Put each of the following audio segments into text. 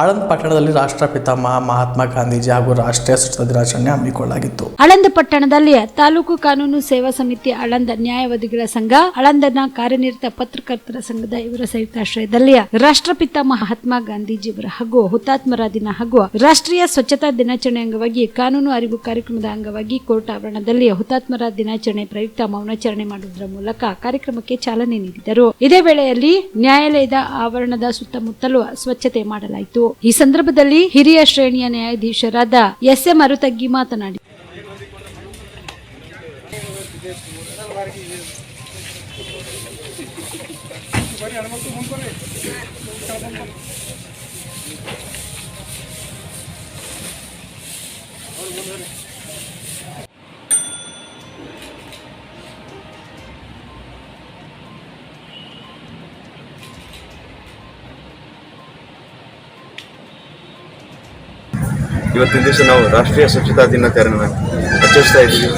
ಆಳಂದ್ ಪಟ್ಟಣದಲ್ಲಿ ರಾಷ್ಟ್ರಪಿತ ಮಹಾ ಮಹಾತ್ಮ ಗಾಂಧೀಜಿ ಹಾಗೂ ರಾಷ್ಟ್ರೀಯ ಸ್ವಚ್ಛತಾ ದಿನಾಚರಣೆ ಹಮ್ಮಿಕೊಳ್ಳಲಾಗಿತ್ತು ಆಳಂದ ಪಟ್ಟಣದಲ್ಲಿ ತಾಲೂಕು ಕಾನೂನು ಸೇವಾ ಸಮಿತಿ ಆಳಂದ ನ್ಯಾಯವಾದಿಗಳ ಸಂಘ, ಆಳಂದನ ಕಾರ್ಯನಿರತ ಪತ್ರಕರ್ತರ ಸಂಘದ ಇವರ ಸಂಯುಕ್ತಾಶ್ರಯದಲ್ಲಿ ರಾಷ್ಟ್ರಪಿತ ಮಹಾತ್ಮ ಗಾಂಧೀಜಿಯವರ ಹಾಗೂ ಹುತಾತ್ಮರ ದಿನ ಹಾಗೂ ರಾಷ್ಟ್ರೀಯ ಸ್ವಚ್ಛತಾ ದಿನಾಚರಣೆ ಅಂಗವಾಗಿ ಕಾನೂನು ಅರಿವು ಕಾರ್ಯಕ್ರಮದ ಅಂಗವಾಗಿ ಕೋರ್ಟ್ ಆವರಣದಲ್ಲಿ ಹುತಾತ್ಮರ ದಿನಾಚರಣೆ ಪ್ರಯುಕ್ತ ಮೌನಾಚರಣೆ ಮಾಡುವುದರ ಮೂಲಕ ಕಾರ್ಯಕ್ರಮಕ್ಕೆ ಚಾಲನೆ ನೀಡಿದರು. ಇದೇ ವೇಳೆಯಲ್ಲಿ ನ್ಯಾಯಾಲಯದ ಆವರಣದ ಸುತ್ತಮುತ್ತಲೂ ಸ್ವಚ್ಛತೆ ಮಾಡಲಾಯಿತು. ಈ ಸಂದರ್ಭದಲ್ಲಿ ಹಿರಿಯ ಶ್ರೇಣಿಯ ನ್ಯಾಯಾಧೀಶರಾದ ಎಸ್ ಎಂ ಅರುತಗ್ಗಿ ಮಾತನಾಡಿ. ಇವತ್ತಿನ ದಿವಸ ನಾವು ರಾಷ್ಟ್ರೀಯ ಸ್ವಚ್ಛತಾ ದಿನಾಚರಣೆಯನ್ನು ಆಚರಿಸ್ತಾ ಇದ್ದೀವಿ.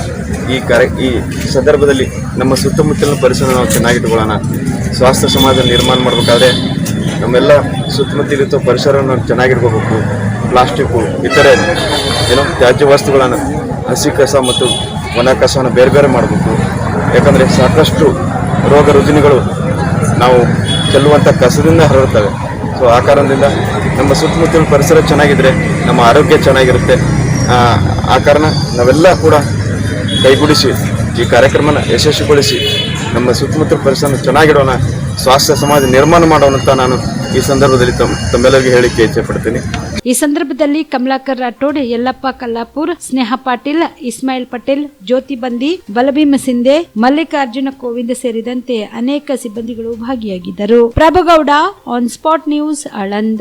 ಈ ಕಾರ್ಯ, ಈ ಸಂದರ್ಭದಲ್ಲಿ ನಮ್ಮ ಸುತ್ತಮುತ್ತಲಿನ ಪರಿಸರ ನಾವು ಚೆನ್ನಾಗಿಟ್ಕೊಳ್ಳೋಣ ಸ್ವಾಸ್ಥ್ಯ ಸಮಾಜ ನಿರ್ಮಾಣ ಮಾಡಬೇಕಾದ್ರೆ ನಮ್ಮೆಲ್ಲ ಸುತ್ತಮುತ್ತಲಿರುವ ಪರಿಸರವನ್ನು ಚೆನ್ನಾಗಿಟ್ಕೋಬೇಕು ಪ್ಲಾಸ್ಟಿಕ್ಕು ಇತರೆ, ಏನೋ ತ್ಯಾಜ್ಯ ವಸ್ತುಗಳನ್ನು ಹಸಿ ಕಸ ಮತ್ತು ಒಣ ಕಸವನ್ನು ಬೇರೆ ಬೇರೆ ಮಾಡಬೇಕು. ಯಾಕಂದರೆ ಸಾಕಷ್ಟು ರೋಗ ರುಜಿನಗಳು ನಾವು ಚೆಲ್ಲುವಂಥ ಕಸದಿಂದ ಹರಡುತ್ತವೆ ಸೊ ಆ ಕಾರಣದಿಂದ ನಮ್ಮ ಸುತ್ತಮುತ್ತಲಿನ ಪರಿಸರ ಚೆನ್ನಾಗಿದ್ರೆ ನಮ್ಮ ಆರೋಗ್ಯ ಚೆನ್ನಾಗಿರುತ್ತೆ. ಆ, ಕಾರಣ ನಾವೆಲ್ಲ ಕೂಡ ಕೈಗೂಡಿಸಿ ಈ ಕಾರ್ಯಕ್ರಮನ ಯಶಸ್ವಿಗೊಳಿಸಿ ನಮ್ಮ ಸುತ್ತಮುತ್ತಲ ಪರಿಸರ ಚೆನ್ನಾಗಿಡೋಣ. ಸ್ವಾಸ್ಥ್ಯ ಸಮಾಜ ನಿರ್ಮಾಣ ಮಾಡೋಣ ನಾನು ಈ ಸಂದರ್ಭದಲ್ಲಿ ತಮ್ಮೆಲ್ಲರಿಗೂ ಹೇಳಿಕೆ ಇಚ್ಛೆ ಪಡ್ತೀನಿ. ಈ ಸಂದರ್ಭದಲ್ಲಿ ಕಮಲಾಕರ್ ರಾಠೋಡ್, ಯಲ್ಲಪ್ಪ ಕಲ್ಲಾಪುರ್, ಸ್ನೇಹ ಪಾಟೀಲ್, ಇಸ್ಮಾಯಿಲ್ ಪಟೇಲ್, ಜ್ಯೋತಿ ಬಂದಿ ಬಲಭೀಮ ಸಿಂಧೆ ಮಲ್ಲಿಕಾರ್ಜುನ ಕೋವಿಂದ್ ಸೇರಿದಂತೆ ಅನೇಕ ಸಿಬ್ಬಂದಿಗಳು ಭಾಗಿಯಾಗಿದ್ದರು. Prabhugouda on spot news Aland.